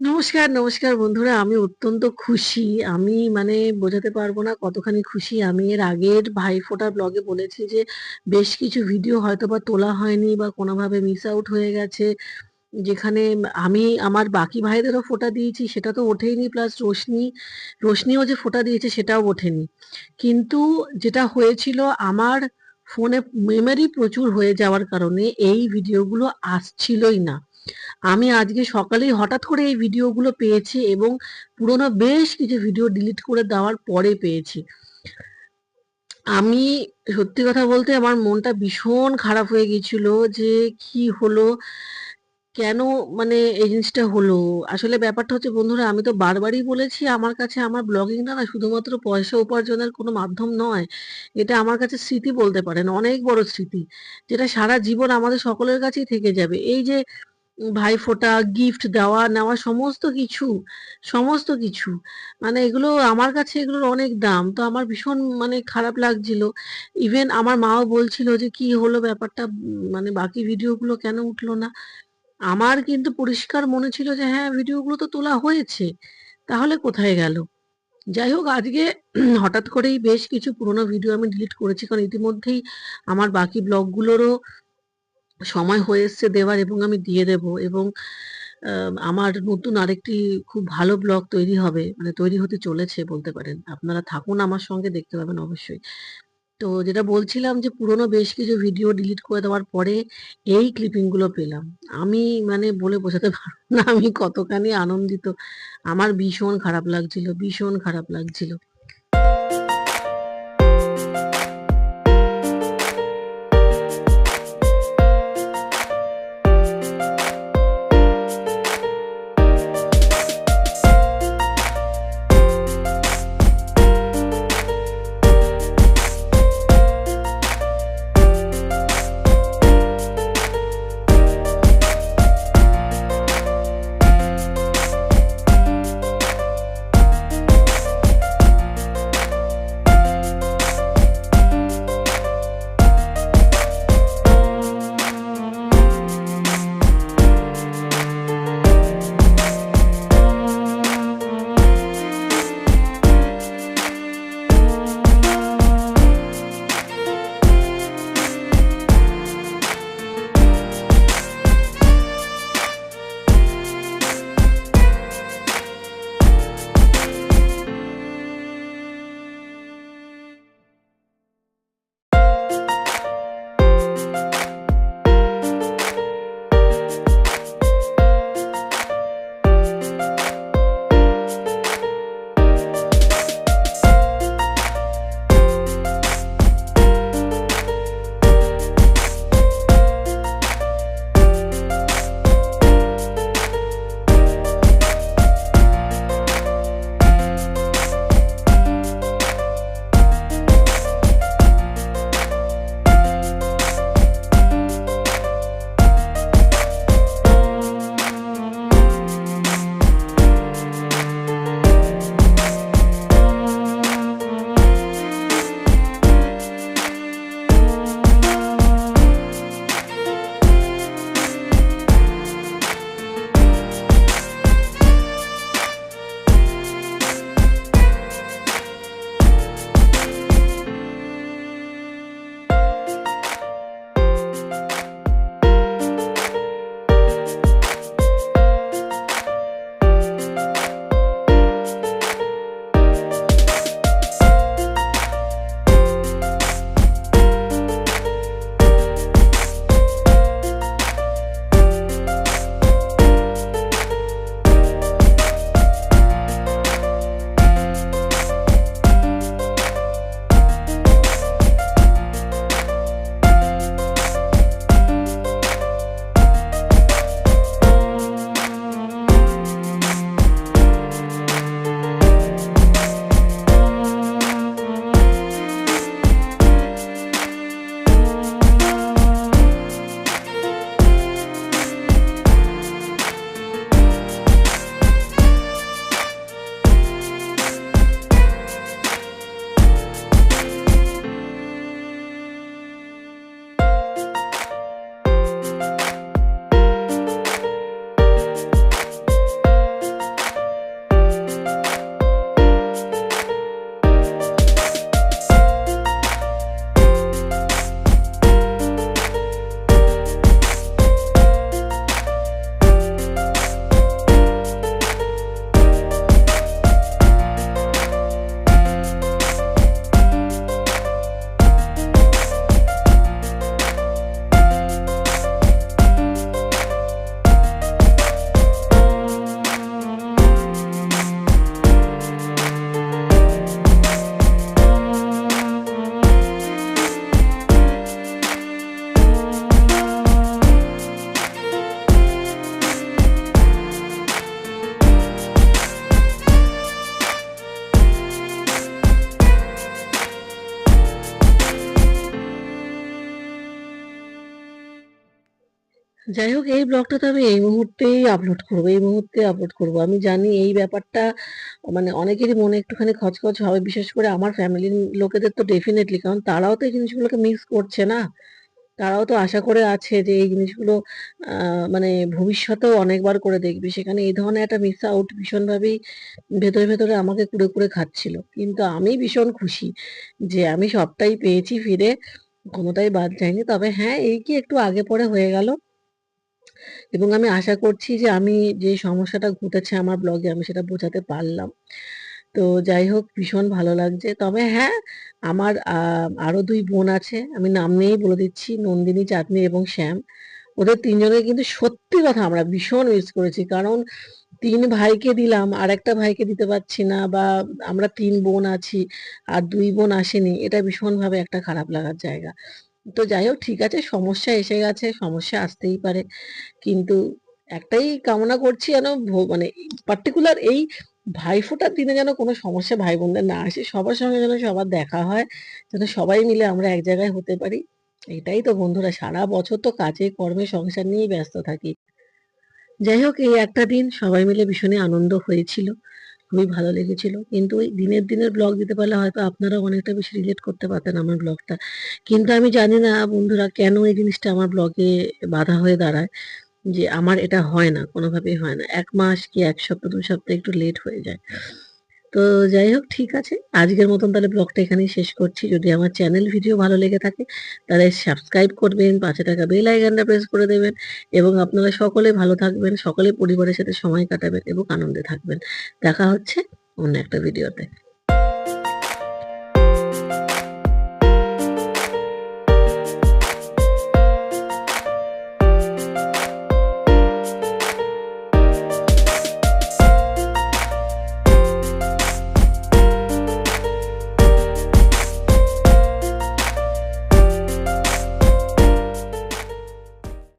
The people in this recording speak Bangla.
নমস্কার, নমস্কার বন্ধুরা। আমি অত্যন্ত খুশি। আমি মানে বোঝাতে পারব না কতখানি খুশি আমি। এর আগের ভাইফোঁটার ব্লগে বলেছি যে বেশ কিছু ভিডিও হয়তো বা তোলা হয়নি বা কোনোভাবে মিস আউট হয়ে গেছে। যেখানে আমি আমার বাকি ভাইদেরও ফোটা দিয়েছি সেটা তো ওঠেইনি প্লাস রোশনি, রোশনিও যে ফোটা দিয়েছে সেটাও ওঠেনি। কিন্তু যেটা হয়েছিল আমার ফোনে মেমোরি প্রচুর হয়ে যাওয়ার কারণে এই ভিডিওগুলো আসছিলই না। আমি আজকে সকালেই হঠাৎ করে এই ভিডিওগুলো পেয়েছি এবং পুরোনো বেশ কিছু ভিডিও ডিলিট করে দেওয়ার পরে পেয়েছি। আমি সত্যি কথা বলতে আমার মনটা ভীষণ খারাপ হয়ে গিয়েছিল যে কি হলো? কেন মানে এই জিনিসটা হলো? আসলে ব্যাপারটা হচ্ছে বন্ধুরা আমি তো বারবারই বলেছি আমার কাছে আমার ব্লগিংটা না শুধুমাত্র পয়সা উপার্জনের কোনো মাধ্যম নয়। এটা আমার কাছে স্মৃতি বলতে পারেন, অনেক বড় স্মৃতি। যেটা সারা জীবন আমাদের সকলের কাছেই থেকে যাবে। এই যে ভাইফোঁটা, গিফট দেওয়া নেওয়া সমস্ত কিছু, সমস্ত কিছু। মানে এগুলো আমার কাছে এগুলোর অনেক দাম। তো আমার ভীষণ মানে খারাপ লাগছিল। ইভেন আমার মাও বলছিল যে, "কি হলো ব্যাপারটা মানে বাকি ভিডিওগুলো কেন উঠল না?" আমার কিন্তু পরিষ্কার মনে ছিল যে হ্যাঁ, ভিডিওগুলো তো তোলা হয়েছে। তাহলে কোথায় গেল? যাই হোক আজকে হঠাৎ করেই বেশ কিছু পুরোনো ভিডিও আমি ডিলিট করেছি। কারণ ইতিমধ্যেই আমার বাকি ব্লগগুলোরও সময় হয়ে এসছে দেওয়ার এবং আমি দিয়ে দেব এবং আমার নতুন আরেকটি খুব ভালো ব্লগ তৈরি হবে। মানে তৈরি হতে চলেছে বলতে পারেন। আপনারা থাকুন আমার সঙ্গে দেখতে পাবেন অবশ্যই। তো যেটা বলছিলাম যে পুরোনো বেশ কিছু ভিডিও ডিলিট করে দেওয়ার পরে এই ক্লিপিংগুলো পেলাম। আমি মানে বলে বোঝাতে পারব না আমি কতখানি আনন্দিত। আমার ভীষণ খারাপ লাগছিল, ভীষণ খারাপ লাগছিল। যাই হোক এই ব্লগটা তো আমি এই মুহূর্তেই আপলোড করব। এই মুহূর্তে আপলোড করব। আমি জানি এই ব্যাপারটা মানে অনেকেরই মনে একটুখানি খচখচ হবে। বিশেষ করে আমার ফ্যামিলির লোকেদের তো ডেফিনেটলি কারণ তারাও তো এই জিনিসগুলোকে মিস করছে না। তারাও তো আশা করে আছে যে এই জিনিসগুলো মানে ভবিষ্যতেও অনেকবার করে দেখবে। সেখানে এই ধরনের একটা মিস আউট ভীষণভাবেই ভেতরে, ভেতরে আমাকে কুড়ে কুরে খাচ্ছিল। কিন্তু আমি ভীষণ খুশি যে আমি সবটাই পেয়েছি ফিরে। কোনোটাই বাদ যায়নি। তবে হ্যাঁ, এই কি একটু আগে পরে হয়ে গেল। এবং আমি আশা করছি যে আমি যে সমস্যাটা ঘটেছে আমার ব্লগে আমি সেটা বোঝাতে পারলাম। তো যাই হোক ভীষণ ভালো লাগছে। তবে হ্যাঁ, আমার আ আরও ২ বোন আছে। আমি নাম নিয়েই বলে দিচ্ছি নন্দিনী, চাঁদনি এবং শ্যাম। ওদের তিনজনের কিন্তু সত্যি কথা আমরা ভীষণ মিস করেছি। কারণ তিন ভাইকে দিলাম, আর একটা ভাইকে দিতে পারছি না বা আমরা তিন বোন আছি আর দুই বোন আসেনি। এটা ভীষণভাবে একটা খারাপ লাগার জায়গা। তো যাই হোক ঠিক আছে সমস্যা এসে গেছে, সমস্যা আসতেই পারে। কিন্তু একটাই কামনা করছি যেন মানে পার্টিকুলার এই ভাইফোঁটার দিনে যেন কোনো সমস্যা ভাই-বোনদের না আসে। সবার সঙ্গে যেন সবার দেখা হয়। যেন সবাই মিলে আমরা এক জায়গায় হতে পারি। এটাই তো বন্ধুরা সারা বছর তো কাজে কর্মে সংসার নিয়েই ব্যস্ত থাকি। যাই হোক এই একটা দিন সবাই মিলে ভীষণই আনন্দ হয়েছিল। খুবই ভালো লেগেছিল। কিন্তু ওই দিনের, দিনের ব্লগ দিতে পারলে হয়তো আপনারা অনেকটা বেশি রিলেট করতে পারতেন আমার ব্লগটা। কিন্তু আমি জানি না বন্ধুরা কেন এই জিনিসটা আমার ব্লগে বাধা হয়ে দাঁড়ায়। যে আমার এটা হয় না, কোনোভাবেই হয় না। এক মাস কি এক সপ্তাহ দু সপ্তাহ একটু লেট হয়ে যায়। তো যাই হোক ঠিক আছে। আজকের মতন তাহলে ব্লগটা এখানেই শেষ করছি। যদি আমার চ্যানেল ভিডিও ভালো লেগে থাকে তাহলে সাবস্ক্রাইব করবেন, পাঁচে টাকা বেল আইকনটা প্রেস করে দেবেন এবং আপনারা সকলে ভালো থাকবেন, সকলে পরিবারের সাথে সময় কাটাবেন এবং আনন্দে থাকবেন। দেখা হচ্ছে অন্য একটা ভিডিওতে।